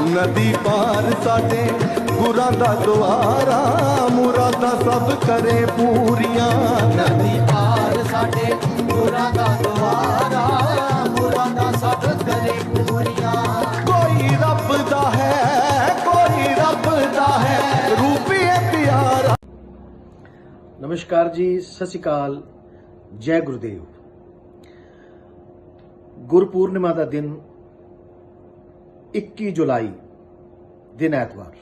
ਨਦੀ ਪਾਰ ਸਾਡੇ ਗੁਰਾਂ ਦਾ ਦੁਆਰਾ, ਮੁਰਾਦਾਂ ਸਭ ਕਰੇ ਪੂਰੀਆਂ। ਨਦੀ ਪਾਰ ਸਾਡੇ ਗੁਰਾਂ ਦਾ ਦੁਆਰਾ, ਮੁਰਾਦਾਂ ਸਭ ਕਰੇ ਪੂਰੀਆਂ। ਕੋਈ ਰੱਬ ਦਾ ਹੈ, ਕੋਈ ਰੱਬ ਦਾ ਹੈ ਰੂਪੀਏ ਪਿਆਰਾ। ਨਮਸਕਾਰ ਜੀ, ਸਤਿ ਸ਼੍ਰੀ ਅਕਾਲ। ਜੈ ਗੁਰਦੇਵ। ਗੁਰਪੂਰਨਿਮਾ ਦਾ ਦਿਨ 21 ਜੁਲਾਈ ਦਿਨ ਐਤਵਾਰ।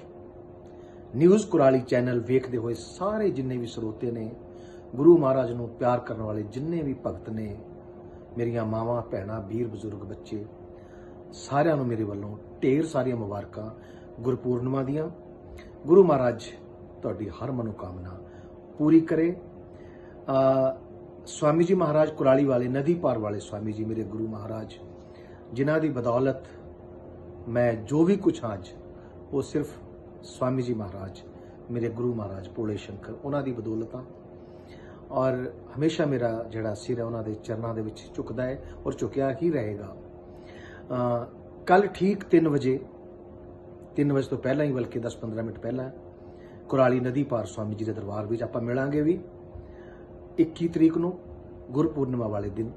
ਨਿਊਜ਼ ਕੁਰਾਲੀ ਚੈਨਲ ਵੇਖਦੇ ਹੋਏ ਸਾਰੇ ਜਿੰਨੇ ਵੀ ਸਰੋਤੇ ਨੇ, ਗੁਰੂ ਮਹਾਰਾਜ ਨੂੰ ਪਿਆਰ ਕਰਨ ਵਾਲੇ ਜਿੰਨੇ ਵੀ ਭਗਤ ਨੇ, ਮੇਰੀਆਂ ਮਾਵਾਂ, ਭੈਣਾਂ, ਵੀਰ, ਬਜ਼ੁਰਗ, ਬੱਚੇ, ਸਾਰਿਆਂ ਨੂੰ ਮੇਰੇ ਵੱਲੋਂ ਢੇਰ ਸਾਰੀਆਂ ਮੁਬਾਰਕਾਂ ਗੁਰਪੂਰਨਿਮਾ ਦੀਆਂ। ਗੁਰੂ ਮਹਾਰਾਜ ਤੁਹਾਡੀ ਹਰ ਮਨੋਕਾਮਨਾ ਪੂਰੀ ਕਰੇ। ਅ ਸਵਾਮੀ ਜੀ ਮਹਾਰਾਜ ਕੁਰਾਲੀ ਵਾਲੇ, ਨਦੀ ਪਾਰ ਵਾਲੇ ਸਵਾਮੀ ਜੀ ਮੇਰੇ ਗੁਰੂ ਮਹਾਰਾਜ, ਜਿਨ੍ਹਾਂ ਦੀ ਬਦੌਲਤ ਮੈਂ ਜੋ ਵੀ ਕੁਝ ਹਾਂ ਅੱਜ, ਉਹ ਸਿਰਫ ਸਵਾਮੀ ਜੀ ਮਹਾਰਾਜ, ਮੇਰੇ ਗੁਰੂ ਮਹਾਰਾਜ ਭੋਲੇ ਸ਼ੰਕਰ, ਉਹਨਾਂ ਦੀ ਬਦੌਲਤ ਆ ਔਰ ਹਮੇਸ਼ਾ ਮੇਰਾ ਜਿਹੜਾ ਸਿਰ ਹੈ, ਉਹਨਾਂ ਦੇ ਚਰਨਾਂ ਦੇ ਵਿੱਚ ਝੁਕਦਾ ਹੈ ਔਰ ਝੁਕਿਆ ਹੀ ਰਹੇਗਾ। ਕੱਲ ਠੀਕ 3 ਵਜੇ 3 ਵਜੇ ਤੋਂ ਪਹਿਲਾਂ ਹੀ ਬਲਕਿ 10-15 ਮਿੰਟ ਪਹਿਲਾਂ, ਕੁਰਾਲੀ ਨਦੀ ਪਾਰ ਸਵਾਮੀ ਜੀ ਦੇ ਦਰਬਾਰ ਵਿੱਚ ਆਪਾਂ ਮਿਲਾਂਗੇ ਵੀ 21 ਤਰੀਕ ਨੂੰ ਗੁਰਪੂਰਨਿਮਾ ਵਾਲੇ ਦਿਨ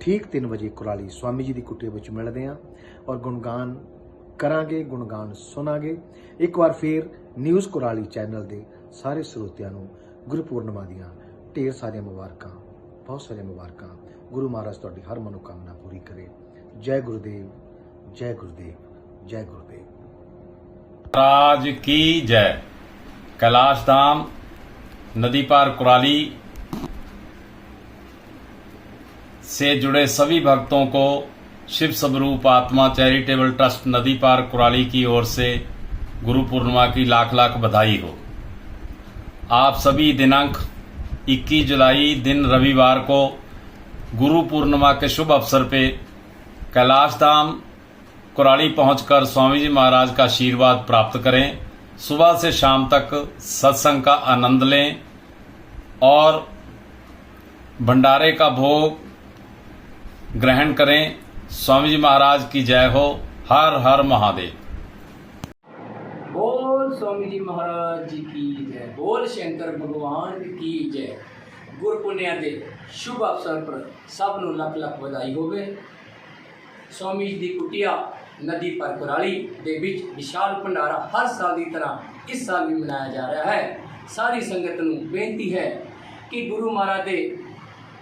ਠੀਕ 3 ਵਜੇ ਕੁਰਾਲੀ ਸਵਾਮੀ ਜੀ ਦੀ ਕੁੱਟੇ ਵਿੱਚ ਮਿਲਦੇ ਆਂ ਔਰ ਗੁਣਗਾਨ ਕਰਾਂਗੇ, ਗੁਣਗਾਨ ਸੁਣਾਂਗੇ। ਇੱਕ ਵਾਰ ਫੇਰ ਨਿਊਜ਼ ਕੁਰਾਲੀ ਚੈਨਲ ਦੇ ਸਾਰੇ ਸਰੋਤਿਆਂ ਨੂੰ ਗੁਰਪੂਰਨਮਾ ਦੀਆਂ ਢੇਰ ਸਾਰੀਆਂ ਮੁਬਾਰਕਾਂ, ਬਹੁਤ ਸਾਰੀਆਂ ਮੁਬਾਰਕਾਂ। ਗੁਰੂ ਮਹਾਰਾਜ ਤੁਹਾਡੀ ਹਰ ਮਨੋਕਾਮਨਾ ਪੂਰੀ ਕਰੇ। ਜੈ ਗੁਰਦੇਵ ਜੈ ਗੁਰਦੇਵ ਜੈ ਗੁਰਦੇਵ। ਰਾਜ ਕੀ ਜੈ? ਕੈਲਾਸ਼ ਨਦੀ ਪਾਰ ਕੁਰਾਲੀ से जुड़े सभी भक्तों को शिव स्वरूप आत्मा चैरिटेबल ट्रस्ट नदी पार कुराली की ओर से गुरु पूर्णिमा की लाख लाख बधाई हो। आप सभी दिनांक 21 जुलाई दिन रविवार को गुरु पूर्णिमा के शुभ अवसर पे कैलाश धाम कुराली पहुंचकर स्वामी जी महाराज का आशीर्वाद प्राप्त करें। सुबह से शाम तक सत्संग का आनंद लें और भंडारे का भोग ग्रहण करें स्वामी जी महाराज की जय हो हर हर महादेव बोल स्वामी जी महाराज जी की जय बोल शंकर भगवान की जय ਗੁਰਪੁੰਨਿਆ ਦੇ ਸ਼ੁਭ ਅਵਸਰ ਪਰ ਸਭ ਨੂੰ ਲੱਖ ਲੱਖ ਵਧਾਈ ਹੋਵੇ ਸਵਾਮੀ ਜੀ ਦੀ ਕੁਟਿਆ ਨਦੀ ਪਰ ਕੁਰਾਲੀ ਦੇ ਵਿੱਚ ਵਿਸ਼ਾਲ ਭੰਡਾਰਾ ਹਰ ਸਾਲ ਦੀ ਤਰ੍ਹਾਂ ਇਸ ਸਾਲ ਵੀ ਮਨਾਇਆ ਜਾ ਰਿਹਾ ਹੈ ਸਾਰੀ ਸੰਗਤ ਨੂੰ ਬੇਨਤੀ ਹੈ ਕਿ ਗੁਰੂ ਮਹਾਰਾਜ ਦੇ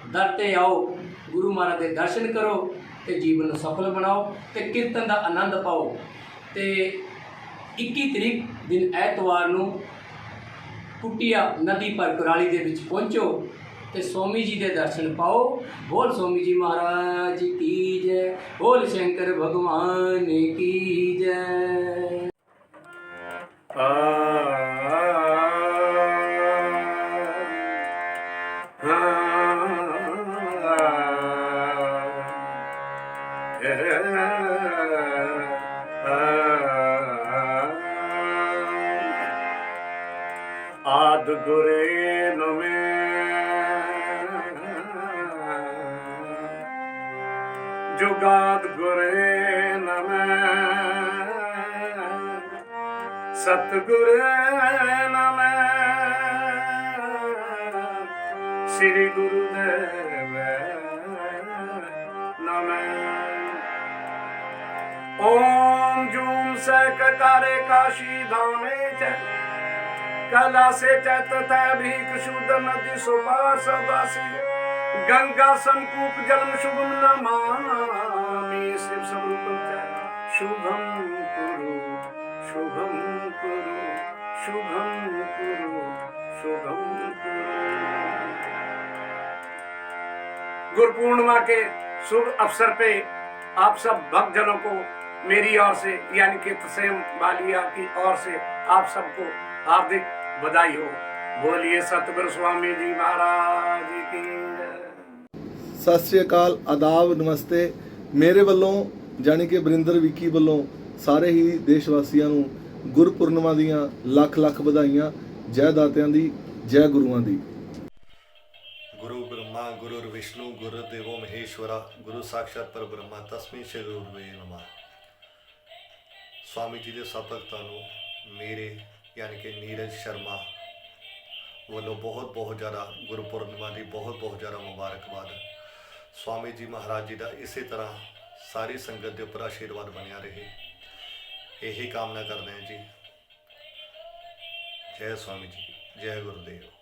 ਦਰ ਤੇ ਆਓ ਗੁਰੂ ਮਹਾਰਾਜ ਦੇ ਦਰਸ਼ਨ ਕਰੋ ਤੇ ਜੀਵਨ ਨੂੰ ਸਫਲ ਬਣਾਓ ਤੇ ਕੀਰਤਨ ਦਾ ਆਨੰਦ ਪਾਓ। ਤੇ 21 ਤਰੀਕ ਦਿਨ ਐਤਵਾਰ ਨੂੰ ਕੁਟਿਆ ਨਦੀ ਪਰ ਕੁਰਾਲੀ ਦੇ ਵਿੱਚ ਪਹੁੰਚੋ ਤੇ ਸੋਮੀ ਜੀ ਦੇ ਦਰਸ਼ਨ ਪਾਓ। ਬੋਲ ਸੋਮੀ ਜੀ ਮਹਾਰਾਜ ਕੀ ਜੈ, ਬੋਲ ਸ਼ੰਕਰ ਭਗਵਾਨ ਕੀ ਜੈ। ਆਦ ਗੁਰੇ ਨਮੇ ਜੁਗਾਦ ਗੁਰੇ ਨਮੇ ਸਤ ਗੁਰੇ ਨਮੇ ਸ੍ਰੀ ਗੁਰੂ ਦੇਵ ਓਮ ਜੂਮ ਸਹਿ ਕਟਾਰੇ ਕਾਸ਼ੀ ਧਾਮੇ ਚ। कला से चैत भी शुद्ध नदी सुपार सदासी। गंगा संकूप जन्म शुभम नमामि। शिव स्वरूपम च शुभम कुरु शुभम कुरु शुभम कुरु शुभम कुरु। गुरु पूर्णिमा के शुभ अवसर पे आप सब भक्तजनों को मेरी ओर से, यानी कि तसेम बालिया की ओर से आप सबको हार्दिक ਵਧਾਈ ਹੋ ਬੋਲੀਏ ਸਤਿਗੁਰ ਸੁਆਮੀ ਜੀ ਮਹਾਰਾਜ ਕੀ ਸਤਿ ਸ੍ਰੀ ਅਕਾਲ ਆਦਾਬ ਨਮਸਤੇ। ਮੇਰੇ ਵੱਲੋਂ ਜਾਨੀ ਕਿ ਬਰਿੰਦਰ ਵਿੱਕੀ ਵੱਲੋਂ ਸਾਰੇ ਹੀ ਦੇਸ਼ ਵਾਸੀਆਂ ਨੂੰ ਗੁਰਪੁਰਨਿਮਾ ਦੀਆਂ ਲੱਖ ਲੱਖ ਵਧਾਈਆਂ ਜੈ ਦਾਤਿਆਂ ਦੀ ਜੈ ਗੁਰੂਆਂ ਦੀ। ਗੁਰੂ ਬ੍ਰਹਮਾ ਗੁਰੂ ਵਿਸ਼ਨੂੰ ਗੁਰੂ ਦੇਵੋ ਮਹੇਸ਼ਵਰਾ ਗੁਰੂ ਸਾਖਸ਼ਾਤ ਪਰਬ੍ਰਹਮਾ ਤਸਮੇ ਸ਼੍ਰੀ ਗੁਰੂਵੇ ਨਮਾ। ਸਵਾਮੀ ਜੀ ਦੇ ਸਭ ਨੂੰ ਮੇਰੇ ਯਾਨੀ ਕਿ ਨੀਰਜ ਸ਼ਰਮਾ ਵੱਲੋਂ ਬਹੁਤ ਬਹੁਤ ਜ਼ਿਆਦਾ ਗੁਰਪੁਰਨਿਮਾ ਦੀ ਬਹੁਤ ਬਹੁਤ ਜ਼ਿਆਦਾ ਮੁਬਾਰਕਬਾਦ। ਸਵਾਮੀ ਜੀ ਮਹਾਰਾਜ ਜੀ ਦਾ ਇਸੇ ਤਰ੍ਹਾਂ ਸਾਰੀ ਸੰਗਤ ਦੇ ਉੱਪਰ ਆਸ਼ੀਰਵਾਦ ਬਣਿਆ ਰਹੇ। ਇਹੀ ਕਾਮਨਾ ਕਰਦੇ ਹਾਂ ਜੀ। ਜੈ ਸਵਾਮੀ ਜੀ, ਜੈ ਗੁਰਦੇਵ।